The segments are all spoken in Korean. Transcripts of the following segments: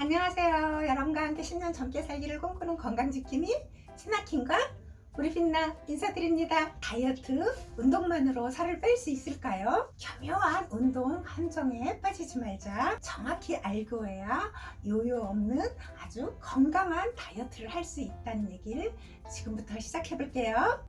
안녕하세요. 여러분과 함께 10년 젊게 살기를 꿈꾸는 건강지킴이 스나킹과 우리 빛나 인사드립니다. 다이어트, 운동만으로 살을 뺄 수 있을까요? 교묘한 운동 함정에 빠지지 말자. 정확히 알고 해야 요요 없는 아주 건강한 다이어트를 할 수 있다는 얘기를 지금부터 시작해 볼게요.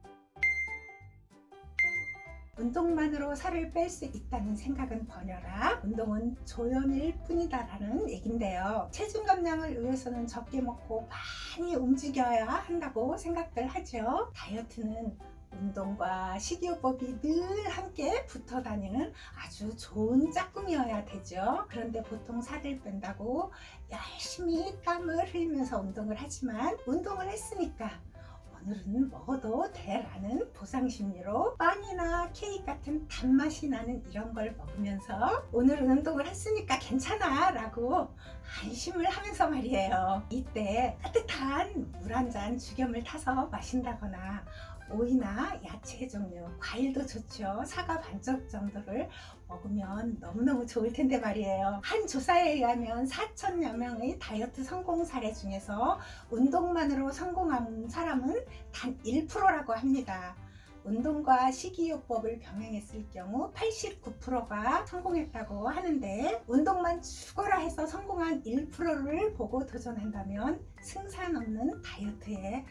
운동만으로 살을 뺄 수 있다는 생각은 버려라. 운동은 조연일 뿐이다 라는 얘긴데요. 체중 감량을 위해서는 적게 먹고 많이 움직여야 한다고 생각들 하죠. 다이어트는 운동과 식이요법이 늘 함께 붙어 다니는 아주 좋은 짝꿍이어야 되죠. 그런데 보통 살을 뺀다고 열심히 땀을 흘리면서 운동을 하지만 운동을 했으니까 오늘은 먹어도 돼라는 보상 심리로 빵이나 케이크 같은 단맛이 나는 이런 걸 먹으면서 오늘은 운동을 했으니까 괜찮아 라고 안심을 하면서 말이에요. 이때 따뜻한 물 한잔 죽염을 타서 마신다거나 오이나 야채 종류, 과일도 좋죠. 사과 반쪽 정도를 먹으면 너무너무 좋을 텐데 말이에요. 한 조사에 의하면 4천여 명의 다이어트 성공 사례 중에서 운동만으로 성공한 사람은 단 1%라고 합니다. 운동과 식이요법을 병행했을 경우 89%가 성공했다고 하는데 운동만 죽어라 해서 성공한 1%를 보고 도전한다면 승산 없는 다이어트에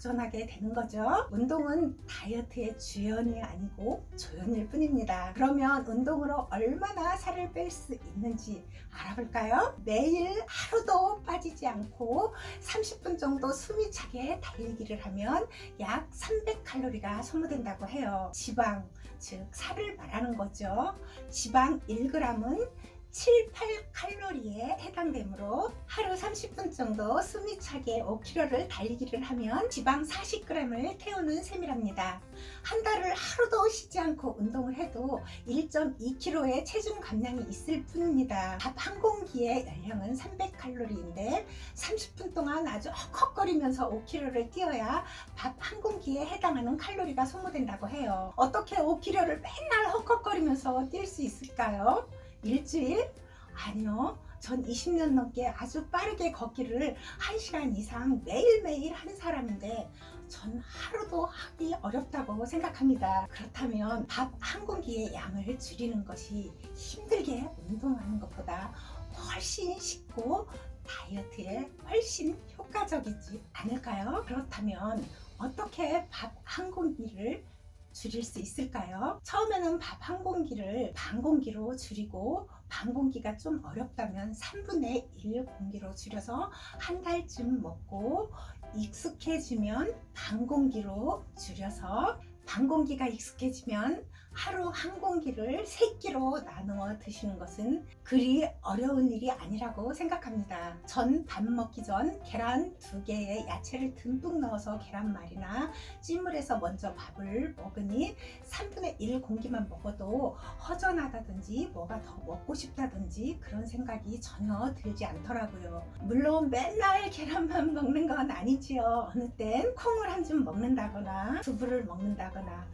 도전하게 되는 거죠. 운동은 다이어트의 주연이 아니고 조연일 뿐입니다. 그러면 운동으로 얼마나 살을 뺄 수 있는지 알아볼까요? 매일 하루도 빠지지 않고 30분 정도 숨이 차게 달리기를 하면 약 300칼로리가 소모된다고 해요. 지방, 즉 살을 말하는 거죠. 지방 1g은 7, 8칼로리에 해당되므로 하루 30분 정도 숨이 차게 5km를 달리기를 하면 지방 40g을 태우는 셈이랍니다. 한 달을 하루도 쉬지 않고 운동을 해도 1.2kg의 체중 감량이 있을 뿐입니다. 밥 한 공기의 열량은 300칼로리인데 30분 동안 아주 헉헉거리면서 5km를 뛰어야 밥 한 공기에 해당하는 칼로리가 소모된다고 해요. 어떻게 5km를 맨날 헉헉거리면서 뛸 수 있을까요? 일주일? 아니요. 전 20년 넘게 아주 빠르게 걷기를 1시간 이상 매일매일 하는 사람인데 전 하루도 하기 어렵다고 생각합니다. 그렇다면 밥 한 공기의 양을 줄이는 것이 힘들게 운동하는 것보다 훨씬 쉽고 다이어트에 훨씬 효과적이지 않을까요? 그렇다면 어떻게 밥 한 공기를 줄일 수 있을까요? 처음에는 밥 한 공기를 반 공기로 줄이고 반 공기가 좀 어렵다면 3분의 1 공기로 줄여서 한 달쯤 먹고 익숙해지면 반 공기로 줄여서 반 공기가 익숙해지면 하루 한 공기를 세 끼로 나누어 드시는 것은 그리 어려운 일이 아니라고 생각합니다. 전 밥 먹기 전 계란 두 개에 야채를 듬뿍 넣어서 계란말이나 찜을 해서 먼저 밥을 먹으니 3분의 1 공기만 먹어도 허전하다든지 뭐가 더 먹고 싶다든지 그런 생각이 전혀 들지 않더라고요. 물론 맨날 계란만 먹는 건 아니지요. 어느 땐 콩을 한 줌 먹는다거나 두부를 먹는다거나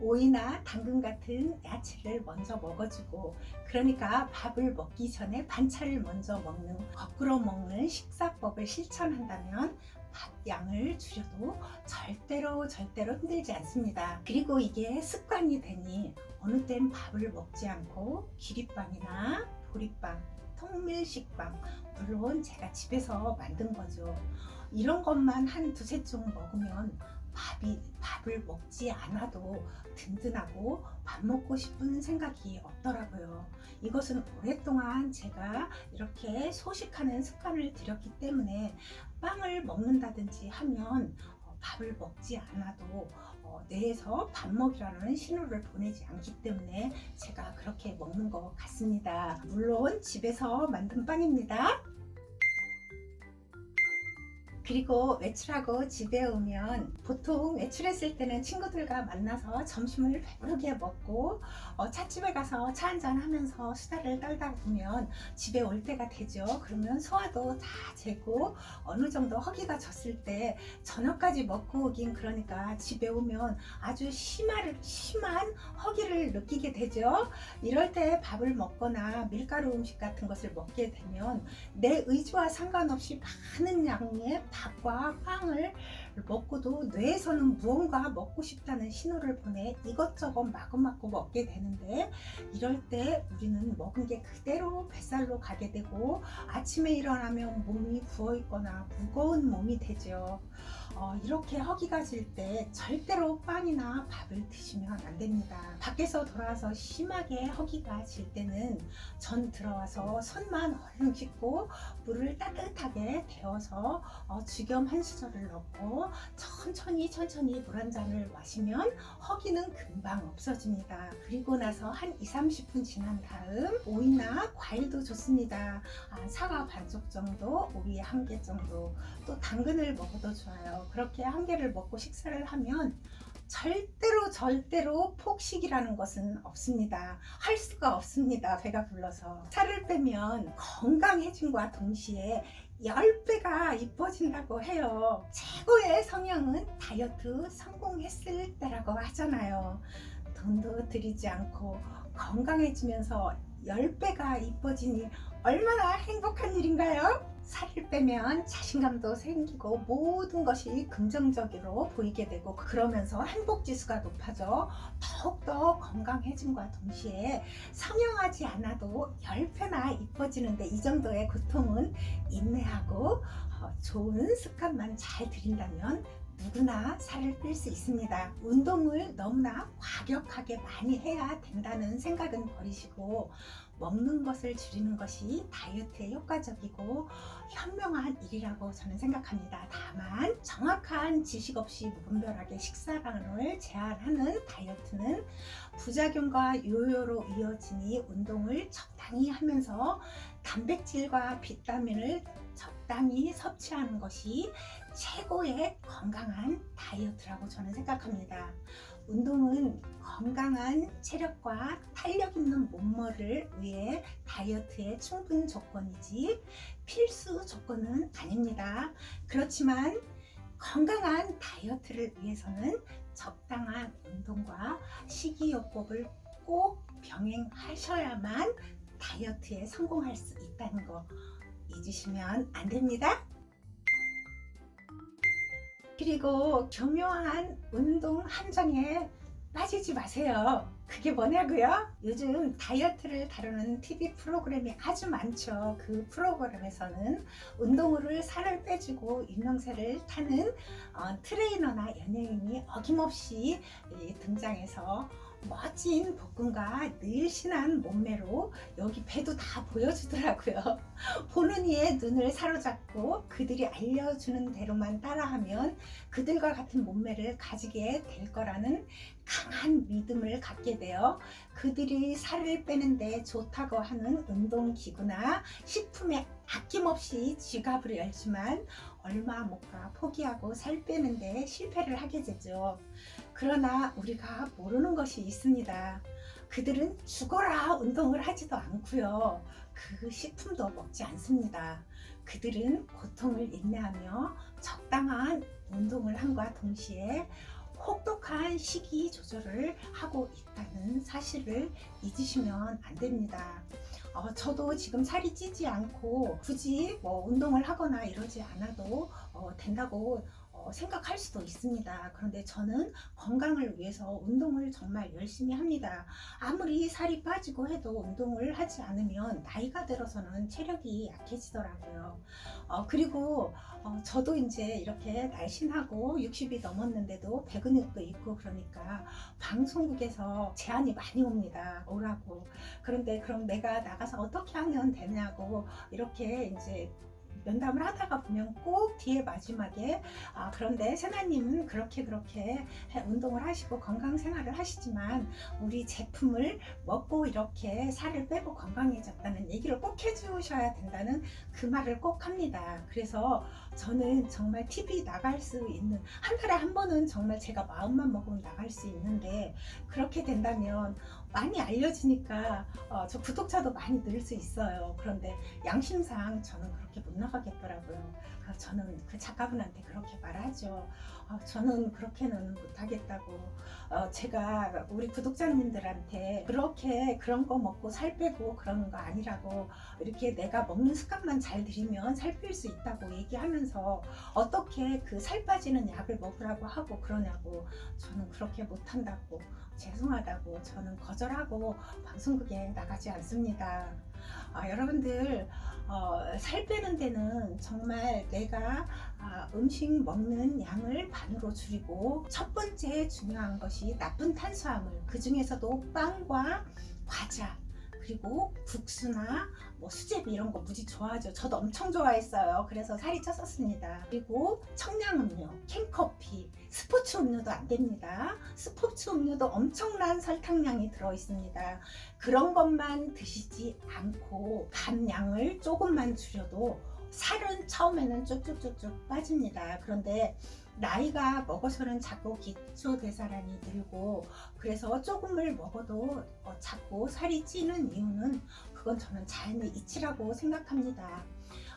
오이나 당근 같은 야채를 먼저 먹어주고 그러니까 밥을 먹기 전에 반찬을 먼저 먹는 거꾸로 먹는 식사법을 실천한다면 밥 양을 줄여도 절대로 절대로 힘들지 않습니다. 그리고 이게 습관이 되니 어느 땐 밥을 먹지 않고 기립빵이나 보리빵, 통밀식빵 물론 제가 집에서 만든 거죠. 이런 것만 한 두세 쪽 먹으면 밥이 밥을 먹지 않아도 든든하고 밥 먹고 싶은 생각이 없더라고요. 이것은 오랫동안 제가 이렇게 소식하는 습관을 들였기 때문에 빵을 먹는다든지 하면 어, 밥을 먹지 않아도 어, 뇌에서 밥 먹이라는 신호를 보내지 않기 때문에 제가 그렇게 먹는 것 같습니다. 물론 집에서 만든 빵입니다. 그리고 외출하고 집에 오면 보통 외출했을 때는 친구들과 만나서 점심을 배부르게 먹고 어, 찻집에 가서 차 한잔 하면서 수다를 떨다 보면 집에 올 때가 되죠. 그러면 소화도 다 되고 어느 정도 허기가 졌을 때 저녁까지 먹고 오긴 그러니까 집에 오면 아주 심한, 심한 허기를 느끼게 되죠. 이럴 때 밥을 먹거나 밀가루 음식 같은 것을 먹게 되면 내 의지와 상관없이 많은 양의 밥과 빵을 먹고도 뇌에서는 무언가 먹고 싶다는 신호를 보내 이것저것 마구마구 먹게 되는데 이럴 때 우리는 먹은 게 그대로 뱃살로 가게 되고 아침에 일어나면 몸이 부어 있거나 무거운 몸이 되죠. 어, 이렇게 허기가 질 때 절대로 빵이나 밥을 드시면 안 됩니다. 밖에서 돌아와서 심하게 허기가 질 때는 전 들어와서 손만 얼른 씻고 물을 따뜻하게 데워서 어, 죽염 한 수저를 넣고 천천히 천천히 물 한 잔을 마시면 허기는 금방 없어집니다. 그리고 나서 한 2, 30분 지난 다음 오이나 과일도 좋습니다. 아, 사과 반쪽 정도, 오이 한 개 정도, 또 당근을 먹어도 좋아요. 그렇게 한 개를 먹고 식사를 하면 절대로 절대로 폭식이라는 것은 없습니다. 할 수가 없습니다. 배가 불러서. 살을 빼면 건강해짐과 동시에 10배가 이뻐진다고 해요. 최고의 성형은 다이어트 성공했을 때라고 하잖아요. 돈도 들이지 않고 건강해지면서 10배가 이뻐지니 얼마나 행복한 일인가요? 살을 빼면 자신감도 생기고 모든 것이 긍정적으로 보이게 되고 그러면서 행복 지수가 높아져 더욱더 건강해짐과 동시에 성형하지 않아도 10배나 이뻐지는데 이 정도의 고통은 인내하고 어, 좋은 습관만 잘 들인다면 누구나 살을 뺄 수 있습니다. 운동을 너무나 과격하게 많이 해야 된다는 생각은 버리시고 먹는 것을 줄이는 것이 다이어트에 효과적이고 현명한 일이라고 저는 생각합니다. 다만 정확한 지식 없이 무분별하게 식사량을 제한하는 다이어트는 부작용과 요요로 이어지니 운동을 적당히 하면서 단백질과 비타민을 적당히 섭취하는 것이 최고의 건강한 다이어트라고 저는 생각합니다. 운동은 건강한 체력과 탄력 있는 몸매를 위해 다이어트의 충분 조건이지 필수 조건은 아닙니다. 그렇지만 건강한 다이어트를 위해서는 적당한 운동과 식이요법을 꼭 병행하셔야만 다이어트에 성공할 수 있다는 거 잊으시면 안 됩니다. 그리고 교묘한 운동 함정에 빠지지 마세요. 그게 뭐냐고요? 요즘 다이어트를 다루는 TV 프로그램이 아주 많죠. 그 프로그램에서는 운동으로 살을 빼주고 유명세를 타는 어, 트레이너나 연예인이 어김없이 이 등장해서 멋진 복근과 늘씬한 몸매로 여기 배도 다 보여주더라고요. 보는 이의 눈을 사로잡고 그들이 알려주는 대로만 따라하면 그들과 같은 몸매를 가지게 될 거라는 강한 믿음을 갖게 되어 그들이 살을 빼는데 좋다고 하는 운동기구나 식품에 아낌없이 지갑을 열지만 얼마 못 가 포기하고 살 빼는데 실패를 하게 되죠. 그러나 우리가 모르는 것이 있습니다. 그들은 죽어라 운동을 하지도 않고요. 그 식품도 먹지 않습니다. 그들은 고통을 인내하며 적당한 운동을 함과 동시에 혹독한 식이 조절을 하고 있다는 사실을 잊으시면 안 됩니다. 어, 저도 지금 살이 찌지 않고 굳이 뭐 운동을 하거나 이러지 않아도 어, 된다고 어, 생각할 수도 있습니다. 그런데 저는 건강을 위해서 운동을 정말 열심히 합니다. 아무리 살이 빠지고 해도 운동을 하지 않으면 나이가 들어서는 체력이 약해지더라고요. 어, 그리고 어, 저도 이제 이렇게 날씬하고 60이 넘었는데도 배근육도 있고 그러니까 방송국에서 제안이 많이 옵니다. 오라고. 그런데 그럼 내가 나가서 어떻게 하면 되냐고 이렇게 이제 면담을 하다가 보면 꼭 뒤에 마지막에 아 그런데 세나님은 그렇게 그렇게 해- 운동을 하시고 건강 생활을 하시지만 우리 제품을 먹고 이렇게 살을 빼고 건강해졌다는 얘기를 꼭 해주셔야 된다는 그 말을 꼭 합니다. 그래서 저는 정말 TV 나갈 수 있는 한 달에 한 번은 정말 제가 마음만 먹으면 나갈 수 있는데 그렇게 된다면 많이 알려지니까 어, 저 구독자도 많이 늘 수 있어요. 그런데 양심상 저는 그렇게 못 나가겠더라고요. 아, 저는 그 작가분한테 그렇게 말하죠. 아, 저는 그렇게는 못하겠다고. 어, 제가 우리 구독자님들한테 그렇게 그런 거 먹고 살 빼고 그러는 거 아니라고 이렇게 내가 먹는 습관만 잘 들이면 살 뺄 수 있다고 얘기하면서 어떻게 그 살 빠지는 약을 먹으라고 하고 그러냐고 저는 그렇게 못한다고 죄송하다고 저는 거절하고 방송국에 나가지 않습니다. 아, 여러분들 어, 살 빼는 데는 정말 내가 아, 음식 먹는 양을 반으로 줄이고 첫 번째 중요한 것이 나쁜 탄수화물 그 중에서도 빵과 과자 그리고 국수나 뭐 수제비 이런 거 무지 좋아하죠. 저도 엄청 좋아했어요. 그래서 살이 쪘었습니다. 그리고 청량음료, 캔커피, 스포츠 음료도 안 됩니다. 스포츠 음료도 엄청난 설탕량이 들어 있습니다. 그런 것만 드시지 않고 간 양을 조금만 줄여도 살은 처음에는 쭉쭉쭉쭉 빠집니다. 그런데 나이가 먹어서는 자꾸 기초 대사량이 늘고 그래서 조금을 먹어도 어, 자꾸 살이 찌는 이유는 그건 저는 자연의 이치라고 생각합니다.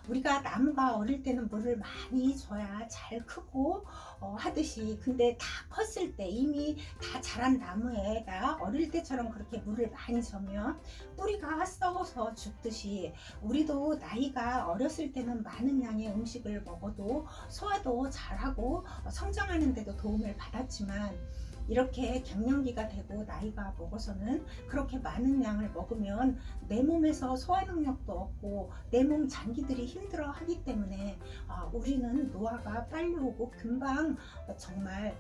우리가 나무가 어릴 때는 물을 많이 줘야 잘 크고 어, 하듯이 근데 다 컸을 때 이미 다 자란 나무에다 어릴 때처럼 그렇게 물을 많이 줘면 뿌리가 썩어서 죽듯이 우리도 나이가 어렸을 때는 많은 양의 음식을 먹어도 소화도 잘하고 어, 성장하는 데도 도움을 받았지만 이렇게 갱년기가 되고 나이가 먹어서는 그렇게 많은 양을 먹으면 내 몸에서 소화 능력도 없고 내 몸 장기들이 힘들어 하기 때문에 아, 우리는 노화가 빨리 오고 금방 정말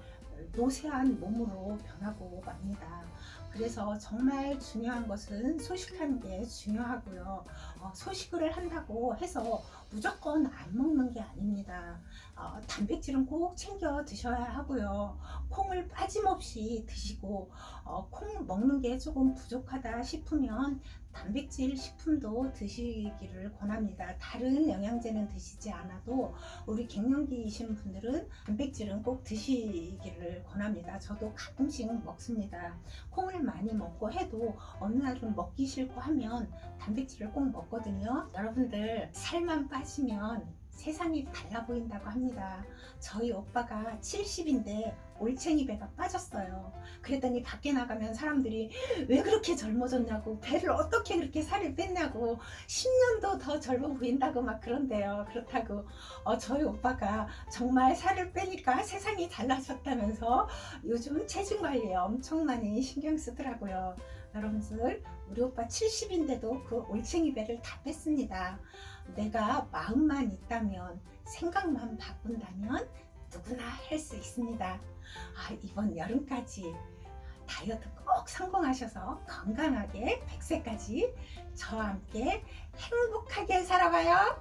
노쇠한 몸으로 변하고 맙니다. 그래서 정말 중요한 것은 소식하는 게 중요하고요. 어, 소식을 한다고 해서 무조건 안 먹는 게 아닙니다. 어, 단백질은 꼭 챙겨 드셔야 하고요. 콩을 빠짐없이 드시고 어, 콩 먹는 게 조금 부족하다 싶으면 단백질 식품도 드시기를 권합니다. 다른 영양제는 드시지 않아도 우리 갱년기이신 분들은 단백질은 꼭 드시기를 권합니다. 저도 가끔씩 먹습니다. 콩을 많이 먹고 해도 어느 날은 먹기 싫고 하면 단백질을 꼭 먹거든요. 여러분들 살만 빠지면 세상이 달라 보인다고 합니다. 저희 오빠가 70인데 올챙이 배가 빠졌어요. 그랬더니 밖에 나가면 사람들이 왜 그렇게 젊어졌냐고 배를 어떻게 그렇게 살을 뺐냐고 10년도 더 젊어 보인다고 막 그런데요. 그렇다고 어, 저희 오빠가 정말 살을 빼니까 세상이 달라졌다면서 요즘 체중 관리에 엄청 많이 신경 쓰더라고요. 여러분들 우리 오빠 70인데도 그 올챙이 배를 다 뺐습니다. 내가 마음만 있다면 생각만 바꾼다면 누구나 할 수 있습니다. 아, 이번 여름까지 다이어트 꼭 성공하셔서 건강하게 100세까지 저와 함께 행복하게 살아봐요.